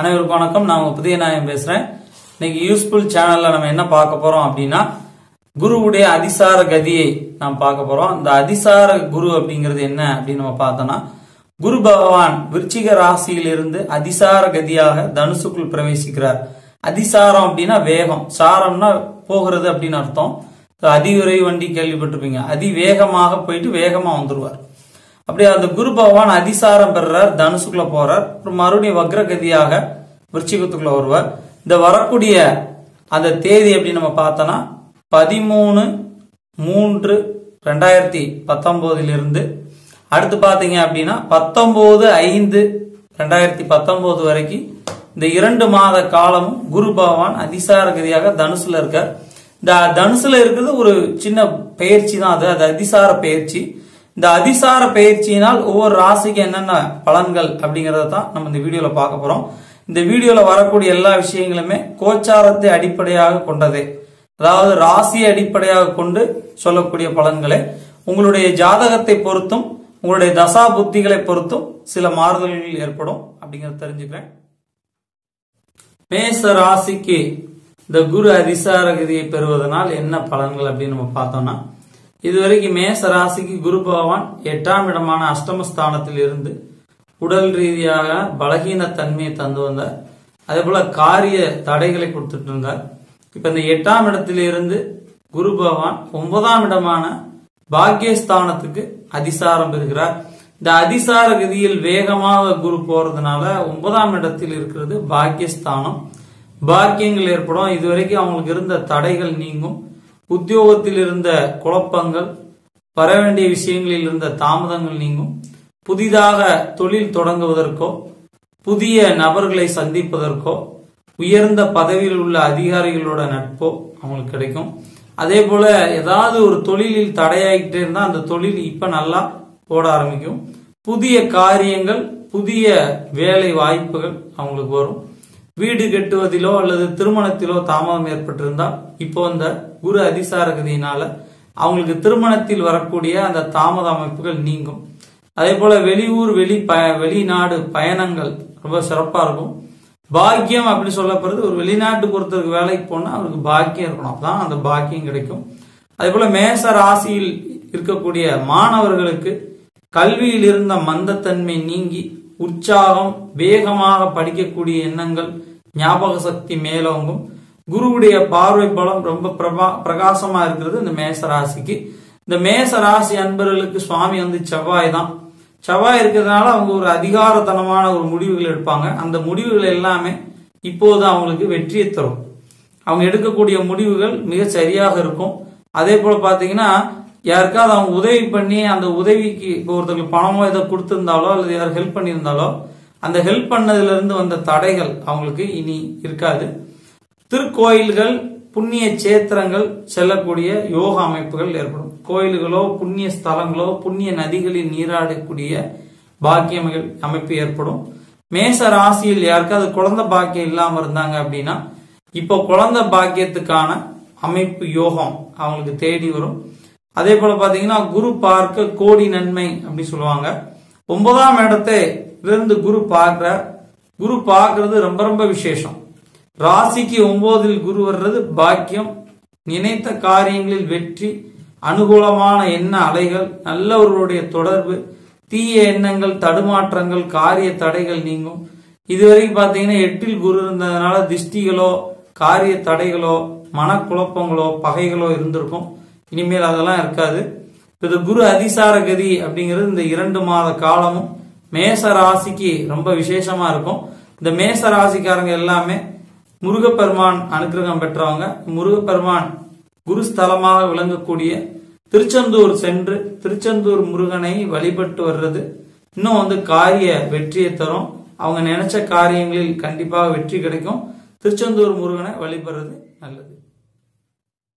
அனைவருக்கும் வணக்கம். நான் உங்க புதிய நாயம் பேசுறேன். இன்னைக்கு யூஸ்ஃபுல் சேனல்ல நம்ம என்ன பார்க்க போறோம் அப்படின்னா குருவுடைய அதிசார கதியை நாம் பார்க்க போறோம். இந்த அதிசார குரு அப்படிங்கிறது என்ன அப்படின்னு நம்ம பார்த்தோம்னா குரு பகவான் விருச்சிக ராசியிலிருந்து அதிசார கதியாக தனுசுக்குள் பிரவேசிக்கிறார். அதிசாரம் அப்படின்னா வேகம். சாரம்னா போகிறது அப்படின்னு அர்த்தம். அதிவிரை வண்டி கேள்விப்பட்டிருப்பீங்க. அதிவேகமாக போயிட்டு வேகமா வந்துருவார். அப்படியே அந்த குரு பகவான் அதிசாரம் பெறுறார் தனுசுக்குள்ள போறார். அப்புறம் மறுபடியும் வக்ரகதியாக விருச்சிகத்துக்குள்ள வருவார். இந்த வரக்கூடிய அந்த தேதி எப்படி நம்ம பார்த்தோம்னா பதிமூணு மூன்று ரெண்டாயிரத்தி பத்தொன்பதிலிருந்து அடுத்து பாத்தீங்க அப்படின்னா பத்தொன்பது ஐந்து ரெண்டாயிரத்தி பத்தொன்பது வரைக்கும் இந்த இரண்டு மாத காலமும் குரு பகவான் அதிசார கதியாக தனுசுல இருக்கார். இந்த தனுசுல இருக்கிறது ஒரு சின்ன பயிற்சி தான் அது அது அதிசார பயிற்சி. இந்த அதிசார பயிற்சியினால் ஒவ்வொரு ராசிக்கு என்னென்ன பலன்கள் அப்படிங்கறத தான் நம்ம இந்த வீடியோல பார்க்க போறோம். இந்த வீடியோல வரக்கூடிய எல்லா விஷயங்களுமே கோச்சாரத்தை அடிப்படையாக கொண்டதே. அதாவது ராசியை அடிப்படையாக கொண்டு சொல்லக்கூடிய பலன்களே. உங்களுடைய ஜாதகத்தை பொறுத்தும் உங்களுடைய தசா புத்திகளை பொறுத்தும் சில மாறுதல்கள் ஏற்படும் அப்படிங்கறத தெரிஞ்சுக்கிறேன். மேச ராசிக்கு இந்த குரு அதிசார கதியை பெறுவதனால் என்ன பலன்கள் அப்படின்னு நம்ம பார்த்தோம்னா இதுவரைக்கும் மேச ராசிக்கு குரு பகவான் எட்டாம் இடமான அஷ்டமஸ்தானத்தில் இருந்து உடல் ரீதியாக பலகீன தன்மையை தந்து வந்தார். அதே போல காரிய தடைகளை கொடுத்துட்டு இருந்தார். இப்ப இந்த எட்டாம் இடத்திலிருந்து குரு பகவான் ஒன்பதாம் இடமான பாக்கியஸ்தானத்துக்கு அதிசாரம் பெறுகிறார். இந்த அதிசார கதியில் வேகமாக குரு போறதுனால ஒன்பதாம் இடத்தில் இருக்கிறது பாக்கியஸ்தானம் பாக்கியங்கள் ஏற்படும். இதுவரைக்கும் அவங்களுக்கு இருந்த தடைகள் நீங்கும். உத்தியோகத்தில் இருந்த குழப்பங்கள் வர வேண்டிய விஷயங்களில் இருந்த தாமதங்கள் நீங்கும். புதிதாக தொழில் தொடங்குவதற்கோ புதிய நபர்களை சந்திப்பதற்கோ உயர்ந்த பதவியில் உள்ள அதிகாரிகளோட நட்போ அவங்களுக்கு கிடைக்கும். அதே போல ஏதாவது ஒரு தொழிலில் தடையாகிட்டே இருந்தா அந்த தொழில் இப்ப நல்லா ஓட ஆரம்பிக்கும். புதிய காரியங்கள் புதிய வேலை வாய்ப்புகள் அவங்களுக்கு வரும். வீடு கட்டுவதிலோ அல்லது திருமணத்திலோ தாமதம் ஏற்பட்டிருந்தால் இப்போ இந்த குரு அதிசார கதியினால அவங்களுக்கு திருமணத்தில் வரக்கூடிய அந்த தாமத அமைப்புகள் நீங்கும். அதே போல வெளியூர் வெளி ப வெளிநாடு பயணங்கள் ரொம்ப சிறப்பா இருக்கும். பாக்கியம் அப்படி சொல்லப்படுறது ஒரு வெளிநாட்டுக்கு ஒருத்தருக்கு வேலைக்கு போனா அவருக்கு பாக்கியம் இருக்கணும். அப்பதான் அந்த பாக்கியம் கிடைக்கும். அதே போல மேச ராசியில் இருக்கக்கூடிய மாணவர்களுக்கு கல்வியில் இருந்த மந்தத்தன்மை நீங்கி உற்சாகம் வேகமாக படிக்கக்கூடிய எண்ணங்கள் ஞாபக சக்தி மேலோங்கும். குருவுடைய பார்வை பலம் ரொம்ப பிரபா பிரகாசமா இருக்கிறது இந்த மேச ராசிக்கு இந்த மேச ராசி அன்பர்களுக்கு சுவாமி வந்து செவ்வாய் தான். செவ்வாய் இருக்கிறதுனால அவங்க ஒரு அதிகாரத்தனமான ஒரு முடிவுகள் எடுப்பாங்க. அந்த முடிவுகள் எல்லாமே இப்போது அவங்களுக்கு வெற்றியை தரும். அவங்க எடுக்கக்கூடிய முடிவுகள் மிக சரியாக இருக்கும். அதே போல பாத்தீங்கன்னா யாருக்காவது அவங்க உதவி பண்ணி அந்த உதவிக்கு இப்போ ஒருத்தருக்கு பணமோ ஏதோ கொடுத்திருந்தாலோ அல்லது யாரும் ஹெல்ப் பண்ணியிருந்தாலோ அந்த ஹெல்ப் பண்ணதுல இருந்து வந்த தடைகள் அவங்களுக்கு இனி இருக்காது. திருக்கோயில்கள் புண்ணிய சேத்திரங்கள் செல்லக்கூடிய யோக அமைப்புகள் ஏற்படும். கோயில்களோ புண்ணிய ஸ்தலங்களோ புண்ணிய நதிகளில் நீராடக்கூடிய பாக்கியங்கள் அமைப்பு ஏற்படும். மேச ராசியில் யாருக்காவது குழந்தை பாக்கியம் இல்லாம இருந்தாங்க அப்படின்னா இப்போ குழந்தை பாக்கியத்துக்கான அமைப்பு யோகம் அவங்களுக்கு தேடி வரும். அதே போல பாத்தீங்கன்னா குரு பார்க்க கோடி நன்மை அப்படின்னு சொல்லுவாங்க. ஒன்பதாம் இடத்தை இருந்து குரு பார்க்கிறார். குரு பார்க்கறது ரொம்ப ரொம்ப விசேஷம். ராசிக்கு ஒன்பதில் குரு வர்றது பாக்கியம் நினைத்த காரியங்களில் வெற்றி அனுகூலமான எண்ண அலைகள் நல்லவர்களுடைய தொடர்பு தீய எண்ணங்கள் தடுமாற்றங்கள் காரிய தடைகள் நீங்கும். இதுவரைக்கும் பார்த்தீங்கன்னா எட்டில் குரு இருந்ததுனால திஷ்டிகளோ காரிய தடைகளோ மனக்குழப்பங்களோ பகைகளோ இருந்திருக்கும். இனிமேல் அதெல்லாம் இருக்காது. இந்த குரு அதிசார கதி அப்படிங்கிறது இந்த இரண்டு மாத காலமும் மேச ராசிக்கு ரொம்ப விசேஷமா இருக்கும். இந்த மேச ராசிக்காரங்க எல்லாமே முருகப்பெருமான் அனுகிரகம் பெற்றவங்க. முருகப்பெருமான் குருஸ்தலமாக விளங்கக்கூடிய திருச்செந்தூர் சென்று திருச்செந்தூர் முருகனை வழிபட்டு வர்றது. இன்னும் வந்து காரிய வெற்றியை தரும். அவங்க நினைச்ச காரியங்களில் கண்டிப்பாக வெற்றி கிடைக்கும். திருச்செந்தூர் முருகனை வழிபடுறது நல்லது.